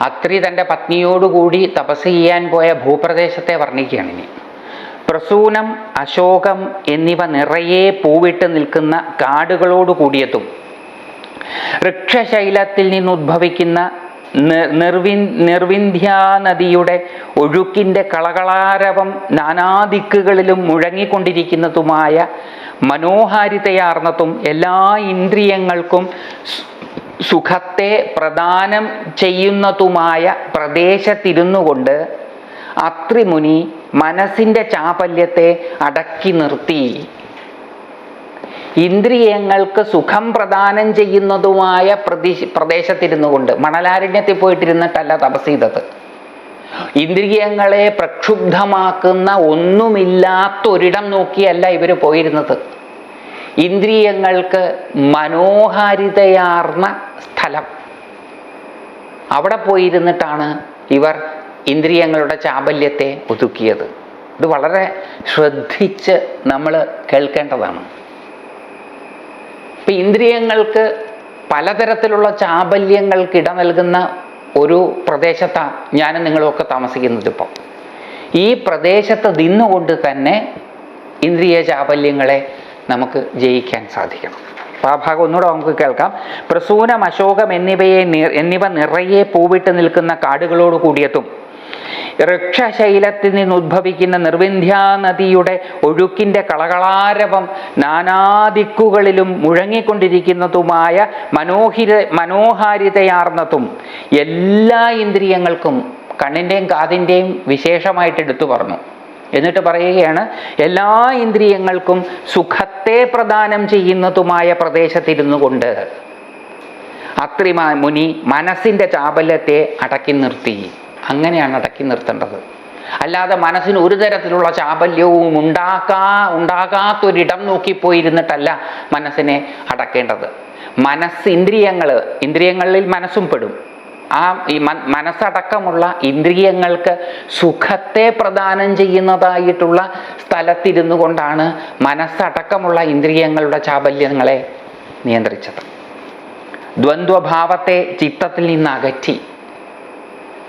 അത്രി തന്റെ പത്നിയോടുകൂടി തപസ് ചെയ്യാൻ പോയ ഭൂപ്രദേശത്തെ വർണിക്കുകയാണ് ഇനി. പ്രസൂനം അശോകം എന്നിവ നിറയെ പൂവിട്ട് നിൽക്കുന്ന കാടുകളോട് കൂടിയതും വൃക്ഷശൈലത്തിൽ നിന്നുദ്ഭവിക്കുന്ന നിർവി നിർവിന്ധ്യാ നദിയുടെ ഒഴുക്കിന്റെ കളകളാരവം നാനാദിക്കുകളിലും മുഴങ്ങിക്കൊണ്ടിരിക്കുന്നതുമായ മനോഹാരിതയാർന്നതും എല്ലാ ഇന്ദ്രിയങ്ങൾക്കും സുഖത്തെ പ്രദാനം ചെയ്യുന്നതുമായ പ്രദേശത്തിരുന്നു കൊണ്ട് അത്രിമുനി മനസ്സിന്റെ ചാപല്യത്തെ അടക്കി നിർത്തി. ഇന്ദ്രിയങ്ങൾക്ക് സുഖം പ്രദാനം ചെയ്യുന്നതുമായ പ്രദേശ പ്രദേശത്തിരുന്നു കൊണ്ട് മണലാരണ്യത്തിൽ പോയിട്ടിരുന്നിട്ടല്ല തപസ് ചെയ്തത്. ഇന്ദ്രിയങ്ങളെ പ്രക്ഷുബ്ധമാക്കുന്ന ഒന്നുമില്ലാത്തൊരിടം നോക്കിയല്ല ഇവർ പോയിരുന്നത്. ഇന്ദ്രിയങ്ങൾക്ക് മനോഹാരിതയാർന്ന സ്ഥലം. അവിടെ പോയിരുന്നിട്ടാണ് ഇവർ ഇന്ദ്രിയങ്ങളുടെ ചാബല്യത്തെ ഒതുക്കിയത്. ഇത് വളരെ ശ്രദ്ധിച്ച് നമ്മൾ കേൾക്കേണ്ടതാണ്. ഇപ്പം ഇന്ദ്രിയങ്ങൾക്ക് പലതരത്തിലുള്ള ചാബല്യങ്ങൾക്ക് ഇട നൽകുന്ന ഒരു പ്രദേശത്താണ് ഞാനും നിങ്ങളുമൊക്കെ താമസിക്കുന്നത് ഇപ്പം. ഈ പ്രദേശത്ത് നിന്നുകൊണ്ട് തന്നെ ഇന്ദ്രിയ ചാബല്യങ്ങളെ നമുക്ക് ജയിക്കാൻ സാധിക്കണം. അപ്പോൾ ആ ഭാഗം ഒന്നുകൂടെ നമുക്ക് കേൾക്കാം. പ്രസൂനം അശോകം എന്നിവയെ എന്നിവ നിറയെ പൂവിട്ട് നിൽക്കുന്ന കാടുകളോട് കൂടിയതും വൃക്ഷശൈലത്തിൽ നിന്ന് ഉദ്ഭവിക്കുന്ന നിർവിന്ധ്യാ നദിയുടെ ഒഴുക്കിന്റെ കളകളാരവം നാനാദിക്കുകളിലും മുഴങ്ങിക്കൊണ്ടിരിക്കുന്നതുമായ മനോഹിര മനോഹാരിതയാർന്നതും എല്ലാ ഇന്ദ്രിയങ്ങൾക്കും കണ്ണിന്റെയും കാതിന്റെയും വിശേഷമായിട്ട് എടുത്തു പറഞ്ഞു. എന്നിട്ട് പറയുകയാണ് എല്ലാ ഇന്ദ്രിയങ്ങൾക്കും സുഖത്തെ പ്രദാനം ചെയ്യുന്നതുമായ പ്രദേശത്തിരുന്നു കൊണ്ട് അത്രിമ മുനി മനസ്സിന്റെ ചാബല്യത്തെ അടക്കി നിർത്തി. അങ്ങനെയാണ് അടക്കി നിർത്തേണ്ടത്. അല്ലാതെ മനസ്സിന് ഒരു തരത്തിലുള്ള ചാബല്യവും ഉണ്ടാക്കാ ഉണ്ടാകാത്തൊരിടം നോക്കിപ്പോയിരുന്നിട്ടല്ല മനസ്സിനെ അടക്കേണ്ടത്. മനസ്സ് ഇന്ദ്രിയങ്ങൾ ഇന്ദ്രിയങ്ങളിൽ മനസ്സും പെടും. ആ ഈ മനസ്സടക്കമുള്ള ഇന്ദ്രിയങ്ങൾക്ക് സുഖത്തെ പ്രദാനം ചെയ്യുന്നതായിട്ടുള്ള സ്ഥലത്തിരുന്നു കൊണ്ടാണ് മനസ്സടക്കമുള്ള ഇന്ദ്രിയങ്ങളുടെ ചാബല്യങ്ങളെ നിയന്ത്രിച്ചത്. ദ്വന്ദ്വഭാവത്തെ ചിത്തത്തിൽ നിന്ന് അകറ്റി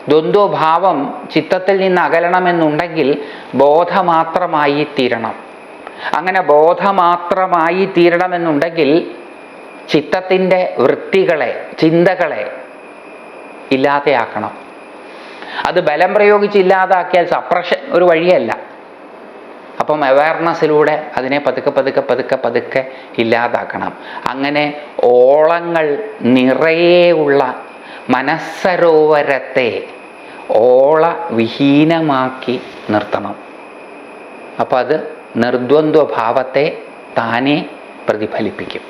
ദ്വന്ദ്വഭാവം ചിത്തത്തിൽ നിന്ന് അകലണമെന്നുണ്ടെങ്കിൽ ബോധമാത്രമായി തീരണം. അങ്ങനെ ബോധമാത്രമായി തീരണമെന്നുണ്ടെങ്കിൽ ചിത്തത്തിന്റെ വൃത്തികളെ ചിന്തകളെ ഇല്ലാതെയാക്കണം. അത് ബലം പ്രയോഗിച്ച് ഇല്ലാതാക്കിയാൽ സപ്രഷൻ ഒരു വഴിയല്ല. അപ്പം അവയർനെസ്സിലൂടെ അതിനെ പതുക്കെ പതുക്കെ പതുക്കെ പതുക്കെ ഇല്ലാതാക്കണം. അങ്ങനെ ഓളങ്ങൾ നിറയെയുള്ള മനസ്സരോവരത്തെ ഓള വിഹീനമാക്കി നിർത്തണം. അപ്പം അത് നിർദ്വന്ദ്വഭാവത്തെ താനെ പ്രതിഫലിപ്പിക്കും.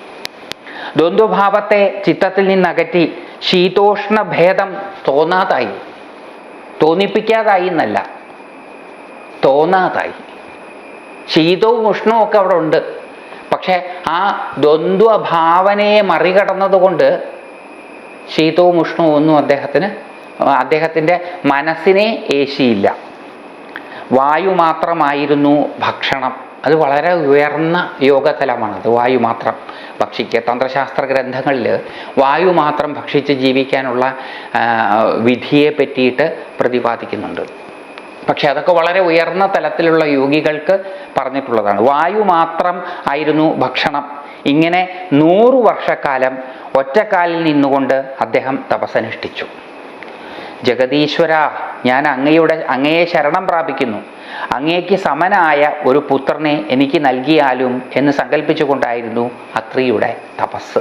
ദ്വന്ദ്വഭാവത്തെ ചിത്തത്തിൽ നിന്നകറ്റി ശീതോഷ്ണ ഭേദം തോന്നാതായി. തോന്നിപ്പിക്കാതായി എന്നല്ല. തോന്നാതായി. ശീതവും ഉഷ്ണവും ഒക്കെ അവിടെ ഉണ്ട്. പക്ഷെ ആ ദ്വന്ദ്വഭാവനയെ മറികടന്നതുകൊണ്ട് ശീതവും ഉഷ്ണവും ഒന്നും അദ്ദേഹത്തിന് അദ്ദേഹത്തിന്റെ മനസ്സിനെ ഏശിയില്ല. വായു മാത്രമായിരുന്നു ഭക്ഷണം. അത് വളരെ ഉയർന്ന യോഗതലമാണ്. അത് വായു മാത്രം ഭക്ഷിക്കുക. തന്ത്രശാസ്ത്ര ഗ്രന്ഥങ്ങളിൽ വായു മാത്രം ഭക്ഷിച്ച് ജീവിക്കാനുള്ള വിധിയെ പറ്റിയിട്ട് പ്രതിപാദിക്കുന്നുണ്ട്. പക്ഷേ അതൊക്കെ വളരെ ഉയർന്ന തലത്തിലുള്ള യോഗികൾക്ക് പറഞ്ഞിട്ടുള്ളതാണ്. വായു മാത്രം ആയിരുന്നു ഭക്ഷണം. ഇങ്ങനെ നൂറു വർഷക്കാലം ഒറ്റക്കാലിൽ നിന്നുകൊണ്ട് അദ്ദേഹം തപസ്സനുഷ്ഠിച്ചു. ജഗദീശ്വര ഞാൻ അങ്ങയുടെ അങ്ങയെ ശരണം പ്രാപിക്കുന്നു. അങ്ങേക്ക് സമനായ ഒരു പുത്രനെ എനിക്ക് നൽകിയാലും എന്ന് സങ്കല്പിച്ചുകൊണ്ടായിരുന്നു അത്രിയുടെ തപസ്.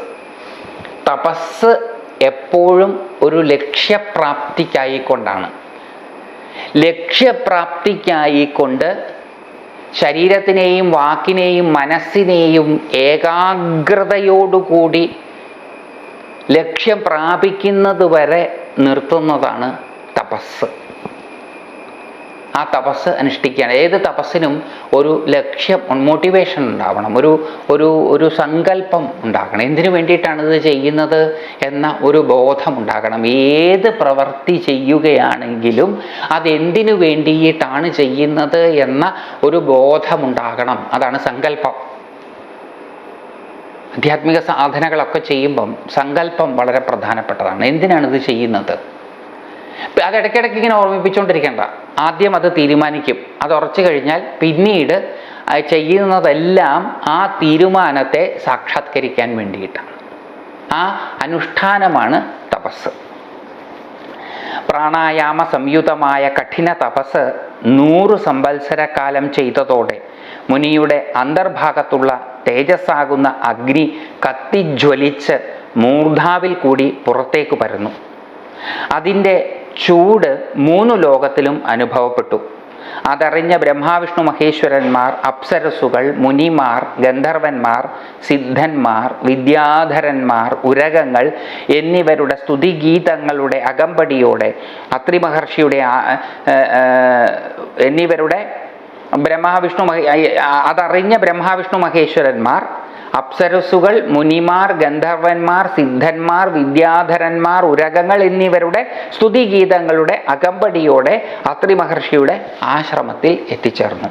തപസ് എപ്പോഴും ഒരു ലക്ഷ്യപ്രാപ്തിക്കായിക്കൊണ്ടാണ്. ലക്ഷ്യപ്രാപ്തിക്കായിക്കൊണ്ട് ശരീരത്തിനെയും വാക്കിനെയും മനസ്സിനെയും ഏകാഗ്രതയോടുകൂടി ലക്ഷ്യം പ്രാപിക്കുന്നത് വരെ നിർത്തുന്നതാണ് തപസ്. ആ തപസ് അനുഷ്ഠിക്കുകയാണ്. ഏത് തപസ്സിനും ഒരു ലക്ഷ്യം മോട്ടിവേഷൻ ഉണ്ടാവണം. ഒരു ഒരു ഒരു സങ്കല്പം ഉണ്ടാകണം. എന്തിനു വേണ്ടിയിട്ടാണ് ഇത് ചെയ്യുന്നത് എന്ന ഒരു ബോധം ഉണ്ടാകണം. ഏത് പ്രവൃത്തി ചെയ്യുകയാണെങ്കിലും അതെന്തിനു വേണ്ടിയിട്ടാണ് ചെയ്യുന്നത് എന്ന ഒരു ബോധമുണ്ടാകണം അതാണ് സങ്കല്പം. ആധ്യാത്മിക സാധനകളൊക്കെ ചെയ്യുമ്പം സങ്കല്പം വളരെ പ്രധാനപ്പെട്ടതാണ്. എന്തിനാണ് ഇത് ചെയ്യുന്നത്? അത് ഇടയ്ക്കിടയ്ക്ക് ഇങ്ങനെ ഓർമ്മിപ്പിച്ചുകൊണ്ടിരിക്കേണ്ട ആദ്യം അത് തീരുമാനിക്കും. അത് ഉറച്ചു കഴിഞ്ഞാൽ പിന്നീട് ചെയ്യുന്നതെല്ലാം ആ തീരുമാനത്തെ സാക്ഷാത്കരിക്കാൻ വേണ്ടിയിട്ടാണ്. ആ അനുഷ്ഠാനമാണ് തപസ്. പ്രാണായാമ സംയുതമായ കഠിന തപസ് നൂറ് സംവത്സരക്കാലം ചെയ്തതോടെ മുനിയുടെ അന്തർഭാഗത്തുള്ള തേജസ്സാകുന്ന അഗ്നി കത്തിജ്വലിച്ച് മൂർധാവിൽ കൂടി പുറത്തേക്ക് പരന്നു. അതിന്റെ ചൂട് മൂന്നു ലോകത്തിലും അനുഭവപ്പെട്ടു. അതറിഞ്ഞ ബ്രഹ്മാവിഷ്ണു മഹേശ്വരന്മാർ അപ്സരസുകൾ മുനിമാർ ഗന്ധർവന്മാർ സിദ്ധന്മാർ വിദ്യാധരന്മാർ ഉരകങ്ങൾ എന്നിവരുടെ സ്തുതിഗീതങ്ങളുടെ അകമ്പടിയോടെ അത്രി മഹർഷിയുടെ എന്നിവരുടെ ബ്രഹ്മാവിഷ്ണു അതറിഞ്ഞ ബ്രഹ്മാവിഷ്ണു മഹേശ്വരന്മാർ അപ്സരസുകൾ മുനിമാർ ഗന്ധർവന്മാർ സിദ്ധന്മാർ വിദ്യാധരന്മാർ ഉരകങ്ങൾ എന്നിവരുടെ സ്തുതിഗീതങ്ങളുടെ അകമ്പടിയോടെ അത്രി മഹർഷിയുടെ ആശ്രമത്തിൽ എത്തിച്ചേർന്നു.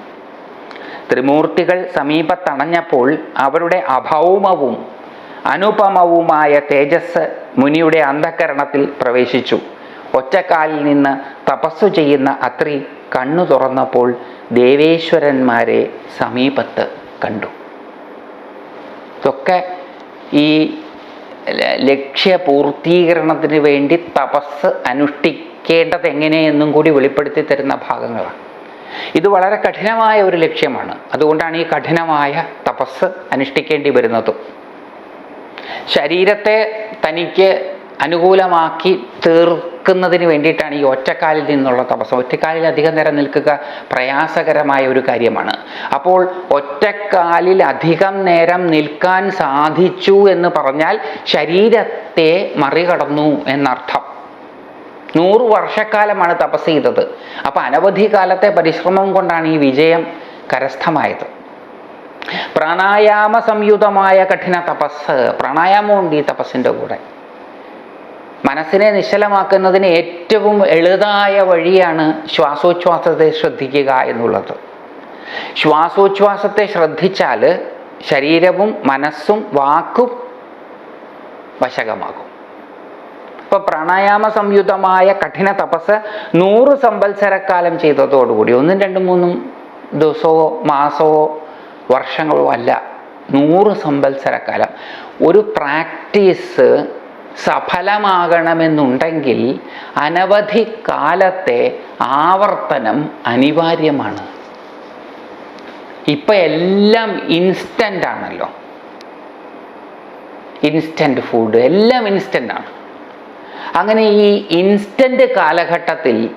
ത്രിമൂർത്തികൾ സമീപത്തണഞ്ഞപ്പോൾ അവരുടെ അഭൗമവും അനുപമവുമായ തേജസ് മുനിയുടെ അന്ധകരണത്തിൽ പ്രവേശിച്ചു. ഒറ്റക്കാലിൽ നിന്ന് തപസ്സു ചെയ്യുന്ന അത്രി കണ്ണു തുറന്നപ്പോൾ ദേവേശ്വരന്മാരെ സമീപത്ത് കണ്ടു. ഇതൊക്കെ ഈ ലക്ഷ്യപൂർത്തീകരണത്തിന് വേണ്ടി തപസ് അനുഷ്ഠിക്കേണ്ടത് എങ്ങനെയെന്നും കൂടി വെളിപ്പെടുത്തി തരുന്ന ഭാഗങ്ങളാണ്. ഇത് വളരെ കഠിനമായ ഒരു ലക്ഷ്യമാണ്. അതുകൊണ്ടാണ് ഈ കഠിനമായ തപസ് അനുഷ്ഠിക്കേണ്ടി വരുന്നതും. ശരീരത്തെ തനിക്ക് അനുകൂലമാക്കി തീർക്കുന്നതിന് വേണ്ടിയിട്ടാണ് ഈ ഒറ്റക്കാലിൽ നിന്നുള്ള തപസ്. ഒറ്റക്കാലിൽ അധികം നേരം നിൽക്കുക പ്രയാസകരമായ ഒരു കാര്യമാണ്. അപ്പോൾ ഒറ്റക്കാലിൽ അധികം നേരം നിൽക്കാൻ സാധിച്ചു എന്ന് പറഞ്ഞാൽ ശരീരത്തെ മറികടന്നു എന്നർത്ഥം. നൂറ് വർഷക്കാലമാണ് തപസ് ചെയ്തത്. അപ്പം അനവധി കാലത്തെ പരിശ്രമം കൊണ്ടാണ് ഈ വിജയം കരസ്ഥമായത്. പ്രാണായാമ സംയുതമായ കഠിന തപസ് പ്രാണായാമമുണ്ട് ഈ തപസ്സിന്റെ കൂടെ. മനസ്സിനെ നിശ്ചലമാക്കുന്നതിന് ഏറ്റവും എളുതായ വഴിയാണ് ശ്വാസോച്ഛ്വാസത്തെ ശ്രദ്ധിക്കുക എന്നുള്ളത്. ശ്വാസോച്ഛ്വാസത്തെ ശ്രദ്ധിച്ചാൽ ശരീരവും മനസ്സും വാക്കും വശകമാകും. ഇപ്പൊ പ്രാണായാമ സംയുതമായ കഠിന തപസ് നൂറ് സമ്പത്സരക്കാലം ചെയ്തതോടുകൂടി ഒന്നും രണ്ടും മൂന്നും ദിവസമോ മാസമോ വർഷങ്ങളോ അല്ല നൂറ് സമ്പത്സരക്കാലം ഒരു പ്രാക്ടീസ് സഫലമാകണമെന്നുണ്ടെങ്കിൽ അനവധി കാലത്തെ ആവർത്തനം അനിവാര്യമാണ്. ഇപ്പം എല്ലാം ഇൻസ്റ്റന്റ് ആണല്ലോ. ഇൻസ്റ്റന്റ് ഫുഡ് എല്ലാം ഇൻസ്റ്റന്റ് ആണ്. അങ്ങനെ ഈ ഇൻസ്റ്റന്റ് കാലഘട്ടത്തിൽ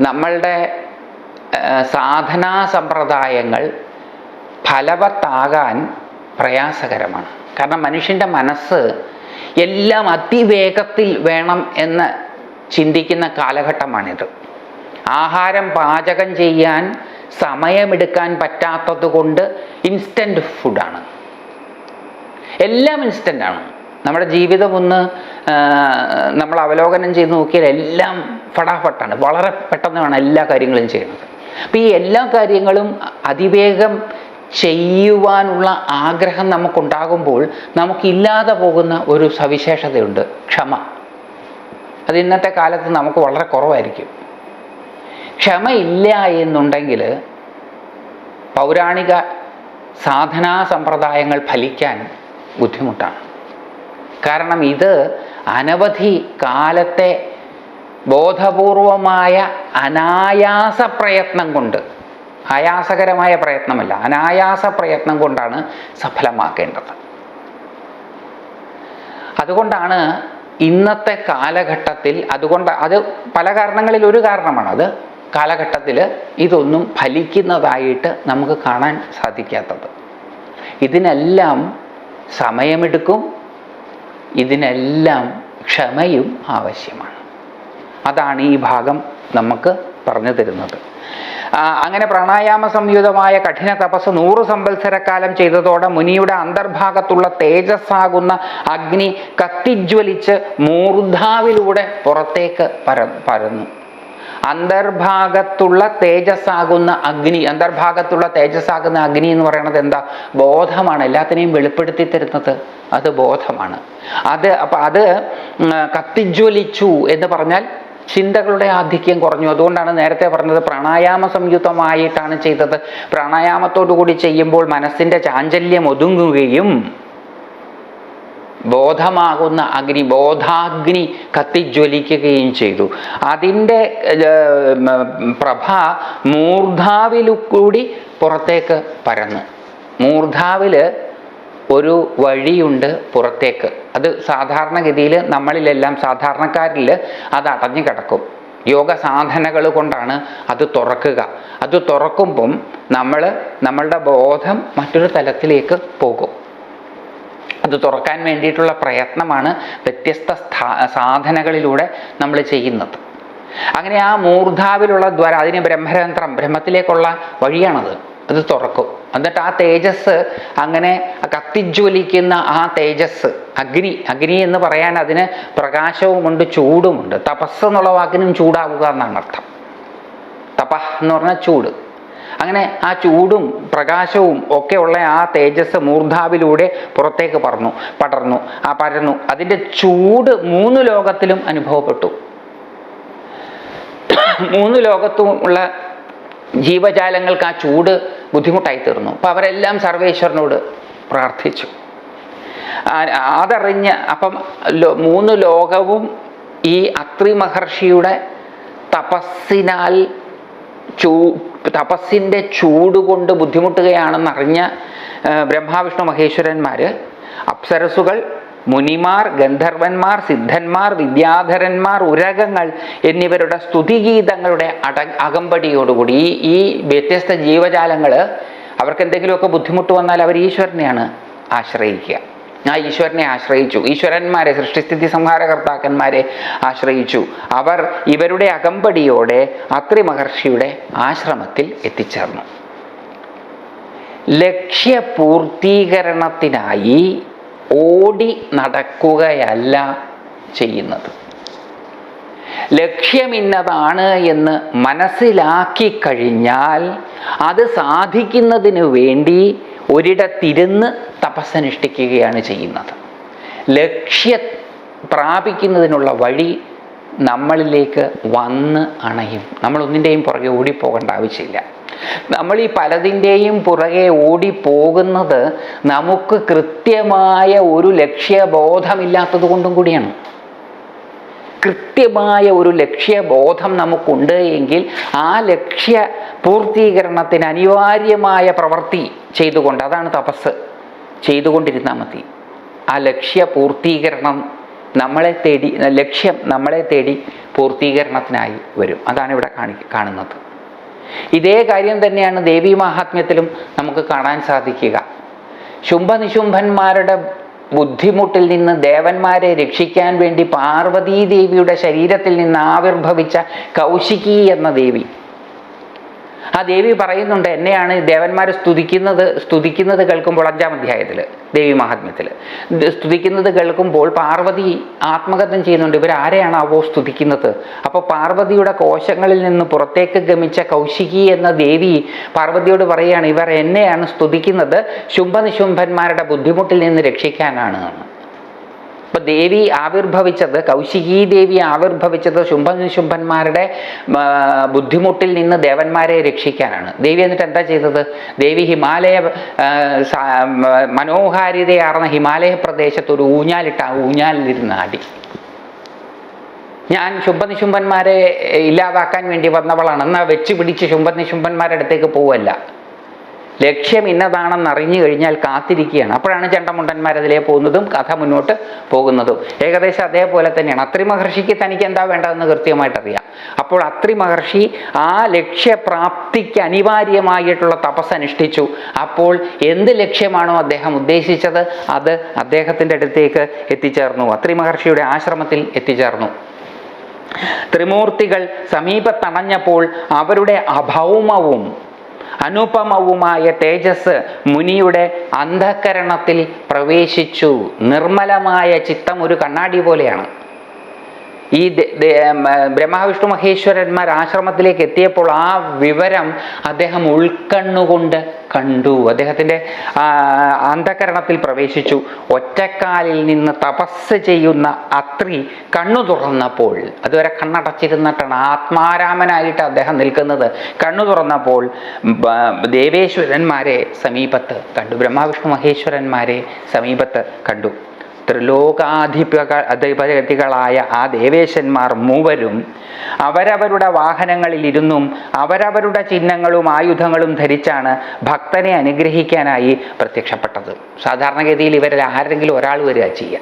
നമ്മളുടെ സാധനാ സമ്പ്രദായങ്ങൾ ഫലവത്താകാൻ പ്രയാസകരമാണ്. കാരണം മനുഷ്യന്റെ മനസ്സ് എല്ലാം അതിവേഗത്തിൽ വേണം എന്ന് ചിന്തിക്കുന്ന കാലഘട്ടമാണിത്. ആഹാരം പാചകം ചെയ്യാൻ സമയമെടുക്കാൻ പറ്റാത്തത് കൊണ്ട് ഇൻസ്റ്റന്റ് ഫുഡാണ് എല്ലാം ഇൻസ്റ്റന്റ് ആണ്. നമ്മുടെ ജീവിതം ഒന്ന് നമ്മൾ അവലോകനം ചെയ്ത് നോക്കിയാൽ എല്ലാം ഫടാഫട്ടാണ്. വളരെ പെട്ടെന്നാണ് എല്ലാ കാര്യങ്ങളും ചെയ്യുന്നത്. അപ്പോൾ ഈ എല്ലാ കാര്യങ്ങളും അതിവേഗം ചെയ്യുവാനുള്ള ആഗ്രഹം നമുക്കുണ്ടാകുമ്പോൾ നമുക്കില്ലാതെ പോകുന്ന ഒരു സവിശേഷതയുണ്ട് ക്ഷമ. അത് ഇന്നത്തെ കാലത്ത് നമുക്ക് വളരെ കുറവായിരിക്കും. ക്ഷമയില്ല എന്നുണ്ടെങ്കിൽ പൗരാണിക സാധനാ സമ്പ്രദായങ്ങൾ ഫലിക്കാൻ ബുദ്ധിമുട്ടാണ്. കാരണം ഇത് അനവധി കാലത്തെ ബോധപൂർവമായ അനായാസ പ്രയത്നം കൊണ്ട് ആയാസകരമായ പ്രയത്നമല്ല. അനായാസ പ്രയത്നം കൊണ്ടാണ് സഫലമാക്കേണ്ടത്. അതുകൊണ്ടാണ് ഇന്നത്തെ കാലഘട്ടത്തിൽ അതുകൊണ്ട് അത് പല കാരണങ്ങളിൽ ഒരു കാരണമാണ്. അത് കാലഘട്ടത്തിൽ ഇതൊന്നും ഫലിക്കുന്നതായിട്ട് നമുക്ക് കാണാൻ സാധിക്കാത്തത്. ഇതിനെല്ലാം സമയമെടുക്കും. ഇതിനെല്ലാം ക്ഷമയും ആവശ്യമാണ്. അതാണ് ഈ ഭാഗം നമുക്ക് പറഞ്ഞു തരുന്നത്. അങ്ങനെ പ്രാണായാമ സംയുതമായ കഠിന തപസ് നൂറ് സംവത്സരക്കാലം ചെയ്തതോടെ മുനിയുടെ അന്തർഭാഗത്തുള്ള തേജസ്സാകുന്ന അഗ്നി കത്തിജ്വലിച്ച് മൂർധാവിലൂടെ പുറത്തേക്ക് പര പരന്നു. അന്തർഭാഗത്തുള്ള തേജസ്സാകുന്ന അഗ്നി അന്തർഭാഗത്തുള്ള തേജസ്സാകുന്ന അഗ്നി എന്ന് പറയുന്നത് എന്താ? ബോധമാണ്. എല്ലാത്തിനെയും വെളിപ്പെടുത്തി തരുന്നത് അത് ബോധമാണ്. അത് അപ്പം അത് കത്തിജ്വലിച്ചു എന്ന് പറഞ്ഞാൽ ചിന്തകളുടെ ആധിക്യം കുറഞ്ഞു. അതുകൊണ്ടാണ് നേരത്തെ പറഞ്ഞത് പ്രാണായാമ സംയുക്തമായിട്ടാണ് ചെയ്തത്. പ്രാണായാമത്തോടു കൂടി ചെയ്യുമ്പോൾ മനസ്സിന്റെ ചാഞ്ചല്യം ഒതുങ്ങുകയും ബോധമാകുന്ന അഗ്നി ബോധാഗ്നി കത്തിജ്വലിക്കുകയും ചെയ്തു. അതിന്റെ പ്രഭ മൂർധാവിലുകൂടി പുറത്തേക്ക് പരന്നു. മൂർധാവിൽ ഒരു വഴിയുണ്ട് പുറത്തേക്ക്. അത് സാധാരണഗതിയിൽ നമ്മളിലെല്ലാം സാധാരണക്കാരിൽ അത് അടഞ്ഞു കിടക്കും. യോഗ സാധനകൾ കൊണ്ടാണ് അത് തുറക്കുക. അത് തുറക്കുമ്പം നമ്മൾ നമ്മളുടെ ബോധം മറ്റൊരു തലത്തിലേക്ക് പോകും. അത് തുറക്കാൻ വേണ്ടിയിട്ടുള്ള പ്രയത്നമാണ് വ്യത്യസ്ത സാധനകളിലൂടെ നമ്മൾ ചെയ്യുന്നത്. അങ്ങനെ ആ മൂർധാവിലുള്ള ദ്വാര അതിന് ബ്രഹ്മരന്ധ്രം ബ്രഹ്മത്തിലേക്കുള്ള വഴിയാണത്. അത് തുറക്കും. എന്നിട്ട് ആ തേജസ് അങ്ങനെ കത്തിജ്വലിക്കുന്ന ആ തേജസ് അഗ്നി അഗ്നി എന്ന് പറയാൻ അതിന് പ്രകാശവുമുണ്ട് ചൂടുമുണ്ട്. തപസ് എന്നുള്ള വാക്കിനും ചൂടാവുക എന്നാണ് അർത്ഥം. തപ എന്ന് പറഞ്ഞാൽ ചൂട്. അങ്ങനെ ആ ചൂടും പ്രകാശവും ഒക്കെ ഉള്ള ആ തേജസ് മൂർധാവിലൂടെ പുറത്തേക്ക് പറഞ്ഞു പടർന്നു ആ പരന്നു. അതിന്റെ ചൂട് മൂന്ന് ലോകത്തിലും അനുഭവപ്പെട്ടു. മൂന്ന് ലോകത്തും ഉള്ള ജീവജാലങ്ങൾക്ക് ആ ചൂട് ബുദ്ധിമുട്ടായി തീർന്നു അപ്പോൾ അവരെല്ലാം സർവേശ്വരനോട് പ്രാർത്ഥിച്ചു. അതറിഞ്ഞ് അപ്പം മൂന്ന് ലോകവും ഈ അത്രി മഹർഷിയുടെ തപസ്സിനാൽ ചൂ തപസ്സിന്റെ ചൂട് കൊണ്ട് ബുദ്ധിമുട്ടുകയാണെന്നറിഞ്ഞ ബ്രഹ്മാവിഷ്ണു മഹേശ്വരന്മാർ അപ്സരസുകൾ മുനിമാർ ഗന്ധർവന്മാർ സിദ്ധന്മാർ വിദ്യാധരന്മാർ ഉരകങ്ങൾ എന്നിവരുടെ സ്തുതിഗീതങ്ങളുടെ അട അകമ്പടിയോടുകൂടി ഈ ഈ വ്യത്യസ്ത ജീവജാലങ്ങൾ അവർക്ക് എന്തെങ്കിലുമൊക്കെ ബുദ്ധിമുട്ട് വന്നാൽ അവർ ഈശ്വരനെയാണ് ആശ്രയിക്കുക. ആ ഈശ്വരനെ ആശ്രയിച്ചു. ഈശ്വരന്മാരെ സൃഷ്ടിസ്ഥിതി സംഹാരകർത്താക്കന്മാരെ ആശ്രയിച്ചു. അവർ ഇവരുടെ അകമ്പടിയോടെ അത്രി മഹർഷിയുടെ ആശ്രമത്തിൽ എത്തിച്ചേർന്നു. ലക്ഷ്യപൂർത്തീകരണത്തിനായി ഓടി നടക്കുകയല്ല ചെയ്യുന്നത്. ലക്ഷ്യമിന്നതാണ് എന്ന് മനസ്സിലാക്കി കഴിഞ്ഞാൽ അത് സാധിക്കുന്നതിന് വേണ്ടി ഒരിടത്തിരുന്ന് തപസ്സനുഷ്ഠിക്കുകയാണ് ചെയ്യുന്നത്. ലക്ഷ്യ പ്രാപിക്കുന്നതിനുള്ള വഴി നമ്മളിലേക്ക് വന്ന് അണയും. നമ്മൾ ഒന്നിന്റെയും പുറകെ ഓടിപ്പോകേണ്ട ആവശ്യമില്ല. നമ്മൾ ഈ പലതിന്റെയും പുറകെ ഓടിപ്പോകുന്നത് നമുക്ക് കൃത്യമായ ഒരു ലക്ഷ്യബോധമില്ലാത്തത് കൊണ്ടും കൂടിയാണ്. കൃത്യമായ ഒരു ലക്ഷ്യബോധം നമുക്കുണ്ട് എങ്കിൽ ആ ലക്ഷ്യ പൂർത്തീകരണത്തിന് അനിവാര്യമായ പ്രവൃത്തി ചെയ്തുകൊണ്ട് അതാണ് തപസ്. ചെയ്തുകൊണ്ടിരുന്നാൽ മതി. ആ ലക്ഷ്യ പൂർത്തീകരണം നമ്മളെ തേടി ലക്ഷ്യം നമ്മളെ തേടി പൂർത്തീകരണത്തിനായി വരും. അതാണ് ഇവിടെ കാണി കാണുന്നത്. ഇതേ കാര്യം തന്നെയാണ് ദേവീ മഹാത്മ്യത്തിലും നമുക്ക് കാണാൻ സാധിക്കുക. ശുംഭനിശുംഭന്മാരുടെ ബുദ്ധിമുട്ടിൽ നിന്ന് ദേവന്മാരെ രക്ഷിക്കാൻ വേണ്ടി പാർവതീ ദേവിയുടെ ശരീരത്തിൽ നിന്ന് ആവിർഭവിച്ച കൗശികി എന്ന ദേവി. ആ ദേവി പറയുന്നുണ്ട് എന്നെയാണ് ദേവന്മാർ സ്തുതിക്കുന്നത് സ്തുതിക്കുന്നത് കേൾക്കുമ്പോൾ അഞ്ചാം അധ്യായത്തിൽ ദേവി മഹാത്മ്യത്തിൽ സ്തുതിക്കുന്നത് കേൾക്കുമ്പോൾ പാർവതി ആത്മകഥം ചെയ്യുന്നുണ്ട് ഇവർ ആരെയാണ് അവോ സ്തുതിക്കുന്നത്? അപ്പോൾ പാർവതിയുടെ കോശങ്ങളിൽ നിന്ന് പുറത്തേക്ക് ഗമിച്ച കൗശികി എന്ന ദേവി പാർവതിയോട് പറയുകയാണ് ഇവർ എന്നെയാണ് സ്തുതിക്കുന്നത് ശുംഭനിശുംഭന്മാരുടെ ബുദ്ധിമുട്ടിൽ നിന്ന് രക്ഷിക്കാനാണ് അപ്പൊ ദേവി ആവിർഭവിച്ചത് കൗശികീ ദേവി ആവിർഭവിച്ചത് ശുംഭനിശുംഭന്മാരുടെ ബുദ്ധിമുട്ടിൽ നിന്ന് ദേവന്മാരെ രക്ഷിക്കാനാണ്. ദേവി എന്നിട്ട് എന്താ ചെയ്തത്? ദേവി ഹിമാലയ മനോഹാരിതയാർന്ന ഹിമാലയ പ്രദേശത്ത് ഒരു ഊഞ്ഞാലിട്ട ആ ഊഞ്ഞാലിരുന്ന് ആടി. ഞാൻ ശുംഭനിശുംഭന്മാരെ ഇല്ലാതാക്കാൻ വേണ്ടി വന്നവളാണ്. എന്നാൽ വെച്ച് പിടിച്ച് ശുംഭനിശുംഭന്മാരുടെ അടുത്തേക്ക് പോവല്ല. ലക്ഷ്യം ഇന്നതാണെന്ന് അറിഞ്ഞു കഴിഞ്ഞാൽ കാത്തിരിക്കുകയാണ്. അപ്പോഴാണ് ചണ്ടമുണ്ടന്മാർ അതിലേ പോകുന്നതും കഥ മുന്നോട്ട് പോകുന്നതും. ഏകദേശം അതേപോലെ തന്നെയാണ്. അത്രി മഹർഷിക്ക് തനിക്ക് എന്താ വേണ്ടതെന്ന് കൃത്യമായിട്ട് അറിയാം അപ്പോൾ അത്രി മഹർഷി ആ ലക്ഷ്യപ്രാപ്തിക്ക് അനിവാര്യമായിട്ടുള്ള തപസ് അനുഷ്ഠിച്ചു. അപ്പോൾ എന്ത് ലക്ഷ്യമാണോ അദ്ദേഹം ഉദ്ദേശിച്ചത് അത് അദ്ദേഹത്തിന്റെ അടുത്തേക്ക് എത്തിച്ചേർന്നു. അത്രി മഹർഷിയുടെ ആശ്രമത്തിൽ എത്തിച്ചേർന്നു. ത്രിമൂർത്തികൾ സമീപത്തണഞ്ഞപ്പോൾ അവരുടെ അഭൗമവും അനുപമവുമായ തേജസ് മുനിയുടെ അന്ധകരണത്തിൽ പ്രവേശിച്ചു. നിർമ്മലമായ ചിത്തം ഒരു കണ്ണാടി പോലെയാണ്. ഈ ബ്രഹ്മാവിഷ്ണു മഹേശ്വരന്മാർ ആശ്രമത്തിലേക്ക് എത്തിയപ്പോൾ ആ വിവരം അദ്ദേഹം ഉൾക്കണ്ണുകൊണ്ട് കണ്ടു. അദ്ദേഹത്തിന്റെ അന്ധകരണത്തിൽ പ്രവേശിച്ചു. ഒറ്റക്കാലിൽ നിന്ന് തപസ് ചെയ്യുന്ന അത്രി കണ്ണു തുറന്നപ്പോൾ അതുവരെ കണ്ണടച്ചിരുന്നിട്ടാണ് ആത്മാരാമനായിട്ട് അദ്ദേഹം നിൽക്കുന്നത്. കണ്ണു തുറന്നപ്പോൾ ദേവേശ്വരന്മാരെ സമീപത്ത് കണ്ടു. ബ്രഹ്മാവിഷ്ണു മഹേശ്വരന്മാരെ സമീപത്ത് കണ്ടു. ത്രിലോകാധിപക അധിപതികളായ ആ ദേവേശന്മാർ മൂവരും അവരവരുടെ വാഹനങ്ങളിലിരുന്നും അവരവരുടെ ചിഹ്നങ്ങളും ആയുധങ്ങളും ധരിച്ചാണ് ഭക്തനെ അനുഗ്രഹിക്കാനായി പ്രത്യക്ഷപ്പെട്ടത്. സാധാരണഗതിയിൽ ഇവരിൽ ആരെങ്കിലും ഒരാൾ വരിക ചെയ്യുക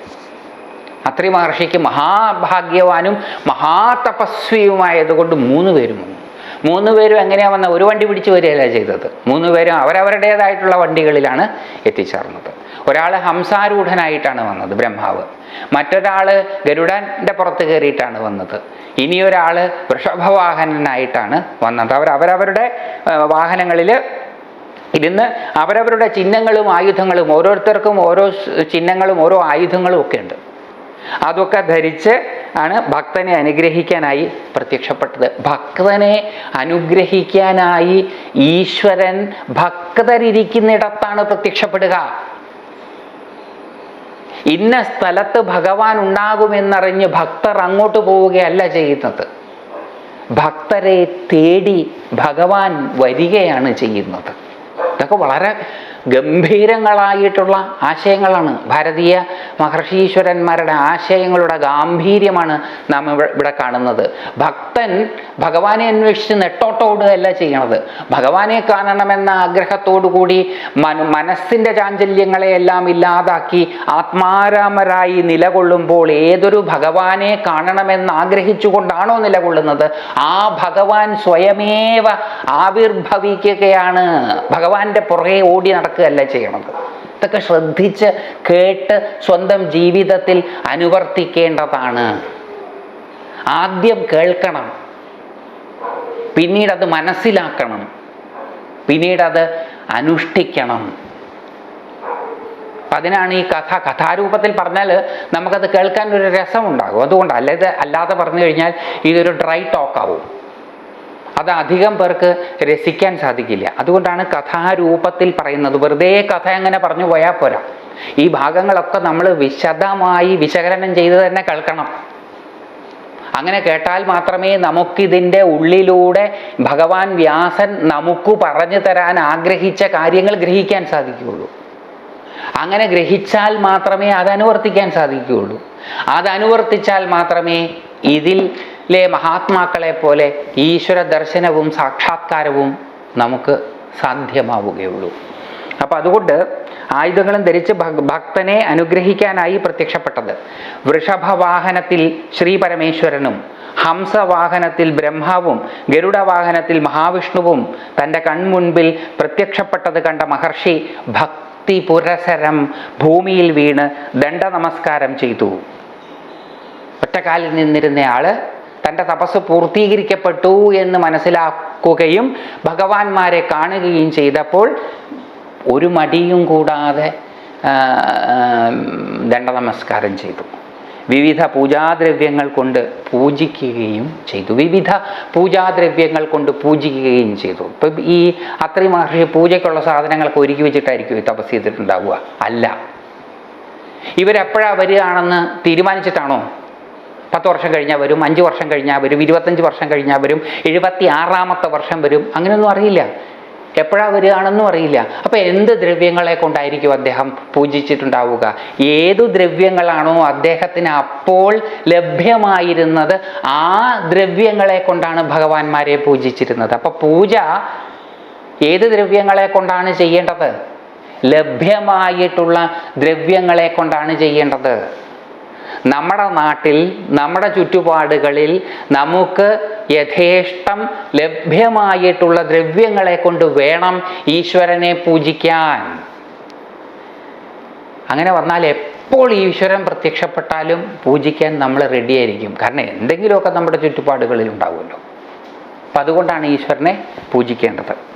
അത്രി മഹർഷിക്ക് മഹാഭാഗ്യവാനും മഹാതപസ്വിയുമായതുകൊണ്ട് മൂന്ന് പേരും വന്നു. മൂന്ന് പേരും എങ്ങനെയാ വന്ന? ഒരു വണ്ടി പിടിച്ച് വരികയല്ല ചെയ്തത്. മൂന്ന് പേരും അവരവരുടേതായിട്ടുള്ള വണ്ടികളിലാണ് എത്തിച്ചേർന്നത്. ഒരാൾ ഹംസാരൂഢനായിട്ടാണ് വന്നത് ബ്രഹ്മാവ്. മറ്റൊരാൾ ഗരുഡന്റെ പുറത്ത് കയറിയിട്ടാണ് വന്നത്. ഇനി ഇനിയൊരാൾ വൃഷഭവാഹനനായിട്ടാണ് വന്നത്. അവർ അവരവരുടെ വാഹനങ്ങളിൽ ഇരുന്ന് അവരവരുടെ ചിഹ്നങ്ങളും ആയുധങ്ങളും ഓരോരുത്തർക്കും ഓരോ ചിഹ്നങ്ങളും ഓരോ ആയുധങ്ങളും ഒക്കെ ഉണ്ട് അതൊക്കെ ധരിച്ച് ആണ് ഭക്തനെ അനുഗ്രഹിക്കാനായി പ്രത്യക്ഷപ്പെട്ടത്. ഭക്തനെ അനുഗ്രഹിക്കാനായി ഈശ്വരൻ ഭക്തരിരിക്കുന്നിടത്താണ് പ്രത്യക്ഷപ്പെടുക. ഇന്ന സ്ഥലത്ത് ഭഗവാൻ ഉണ്ടാകുമെന്നറിഞ്ഞ് ഭക്തർ അങ്ങോട്ട് പോവുകയല്ല ചെയ്യുന്നത്. ഭക്തരെ തേടി ഭഗവാൻ വരികയാണ് ചെയ്യുന്നത്. ഇതൊക്കെ വളരെ ഗംഭീരങ്ങളായിട്ടുള്ള ആശയങ്ങളാണ്. ഭാരതീയ മഹർഷീശ്വരന്മാരുടെ ആശയങ്ങളുടെ ഗാംഭീര്യമാണ് നാം ഇവ- ഇവിടെ കാണുന്നത്. ഭക്തൻ ഭഗവാനെ അന്വേഷിച്ച് നെട്ടോട്ടോടുകയല്ല ചെയ്യണത്. ഭഗവാനെ കാണണമെന്ന ആഗ്രഹത്തോടു കൂടി മന മനസ്സിന്റെ ചാഞ്ചല്യങ്ങളെയെല്ലാം ഇല്ലാതാക്കി ആത്മാരാമരായി നിലകൊള്ളുമ്പോൾ ഏതൊരു ഭഗവാനെ കാണണമെന്ന് ആഗ്രഹിച്ചുകൊണ്ടാണോ നിലകൊള്ളുന്നത്? ആ ഭഗവാൻ സ്വയമേവ ആവിർഭവിക്കുകയാണ്. ഭഗവാന്റെ പുറകെ ഓടി നടക്കുകയല്ല ചെയ്യണത്. ഇതൊക്കെ ശ്രദ്ധിച്ച് കേട്ട് സ്വന്തം ജീവിതത്തിൽ അനുവർത്തിക്കേണ്ടതാണ്. ആദ്യം കേൾക്കണം. പിന്നീട് അത് മനസ്സിലാക്കണം. പിന്നീട് അത് അനുഷ്ഠിക്കണം. അതിനാണ് ഈ കഥ. കഥാരൂപത്തിൽ പറഞ്ഞാൽ നമുക്കത് കേൾക്കാൻ ഒരു രസമുണ്ടാകും. അതുകൊണ്ട് അല്ലാതെ അല്ലാതെ പറഞ്ഞു കഴിഞ്ഞാൽ ഇതൊരു ഡ്രൈ ടോക്ക് ആവും അത് അധികം പേർക്ക് രസിക്കാൻ സാധിക്കില്ല. അതുകൊണ്ടാണ് കഥാരൂപത്തിൽ പറയുന്നത്. വെറുതെ കഥ അങ്ങനെ പറഞ്ഞു പോയാൽ പോരാ. ഈ ഭാഗങ്ങളൊക്കെ നമ്മൾ വിശദമായി വിശകലനം ചെയ്ത് തന്നെ കേൾക്കണം. അങ്ങനെ കേട്ടാൽ മാത്രമേ നമുക്കിതിന്റെ ഉള്ളിലൂടെ ഭഗവാൻ വ്യാസൻ നമുക്ക് പറഞ്ഞു തരാൻ ആഗ്രഹിച്ച കാര്യങ്ങൾ ഗ്രഹിക്കാൻ സാധിക്കുകയുള്ളൂ. അങ്ങനെ ഗ്രഹിച്ചാൽ മാത്രമേ അത് അനുവർത്തിക്കാൻ സാധിക്കുകയുള്ളൂ. അത് അനുവർത്തിച്ചാൽ മാത്രമേ ഇതിലെ മഹാത്മാക്കളെ പോലെ ഈശ്വര ദർശനവും സാക്ഷാത്കാരവും നമുക്ക് സാധ്യമാവുകയുള്ളൂ. അപ്പം അതുകൊണ്ട് ആയുധങ്ങളും ധരിച്ച് ഭക്- ഭക്തനെ അനുഗ്രഹിക്കാനായി പ്രത്യക്ഷപ്പെട്ടത് വൃഷഭവാഹനത്തിൽ ശ്രീ പരമേശ്വരനും ഹംസവാഹനത്തിൽ ബ്രഹ്മാവും ഗരുഡവാഹനത്തിൽ മഹാവിഷ്ണുവും തന്റെ കൺമുൻപിൽ പ്രത്യക്ഷപ്പെട്ടത് കണ്ട മഹർഷി ഭക്തി പുരസരം ഭൂമിയിൽ വീണ് ദണ്ഡ നമസ്കാരം ചെയ്തു. ഒറ്റക്കാലിൽ നിന്നിരുന്നയാൾ തന്റെ തപസ് പൂർത്തീകരിക്കപ്പെട്ടു എന്ന് മനസ്സിലാക്കുകയും ഭഗവാന്മാരെ കാണുകയും ചെയ്തപ്പോൾ ഒരു മടിയും കൂടാതെ ദണ്ഡ നമസ്കാരം ചെയ്തു. വിവിധ പൂജാദ്രവ്യങ്ങൾ കൊണ്ട് പൂജിക്കുകയും ചെയ്തു. വിവിധ പൂജാദ്രവ്യങ്ങൾ കൊണ്ട് പൂജിക്കുകയും ചെയ്തു. ഇപ്പം ഈ അത്രയും മഹർഷി പൂജയ്ക്കുള്ള സാധനങ്ങളൊക്കെ ഒരുക്കി വെച്ചിട്ടായിരിക്കും ഈ തപസ് ചെയ്തിട്ടുണ്ടാവുക? അല്ല. ഇവരെപ്പോഴാണ് വരികയാണെന്ന് തീരുമാനിച്ചിട്ടാണോ? പത്ത് വർഷം കഴിഞ്ഞാൽ വരും അഞ്ച് വർഷം കഴിഞ്ഞാൽ വരും ഇരുപത്തഞ്ച് വർഷം കഴിഞ്ഞാൽ വരും എഴുപത്തി ആറാമത്തെ വർഷം വരും അങ്ങനെയൊന്നും അറിയില്ല. എപ്പോഴാണ് വരികയാണെന്നും അറിയില്ല. അപ്പോൾ എന്ത് ദ്രവ്യങ്ങളെ കൊണ്ടായിരിക്കും അദ്ദേഹം പൂജിച്ചിട്ടുണ്ടാവുക? ഏതു ദ്രവ്യങ്ങളാണോ അദ്ദേഹത്തിന് അപ്പോൾ ലഭ്യമായിരുന്നത് ആ ദ്രവ്യങ്ങളെ കൊണ്ടാണ് ഭഗവാന്മാരെ പൂജിച്ചിരുന്നത്. അപ്പോൾ പൂജ ഏത് ദ്രവ്യങ്ങളെ കൊണ്ടാണ് ചെയ്യേണ്ടത്? ലഭ്യമായിട്ടുള്ള ദ്രവ്യങ്ങളെ കൊണ്ടാണ് ചെയ്യേണ്ടത്. നമ്മുടെ നാട്ടിൽ നമ്മുടെ ചുറ്റുപാടുകളിൽ നമുക്ക് യഥേഷ്ടം ലഭ്യമായിട്ടുള്ള ദ്രവ്യങ്ങളെ കൊണ്ട് വേണം ഈശ്വരനെ പൂജിക്കാൻ. അങ്ങനെ വന്നാൽ എപ്പോൾ ഈശ്വരൻ പ്രത്യക്ഷപ്പെട്ടാലും പൂജിക്കാൻ നമ്മൾ റെഡിയായിരിക്കും കാരണം എന്തെങ്കിലുമൊക്കെ നമ്മുടെ ചുറ്റുപാടുകളിൽ ഉണ്ടാവുമല്ലോ. അപ്പം അതുകൊണ്ടാണ് ഈശ്വരനെ പൂജിക്കേണ്ടത്.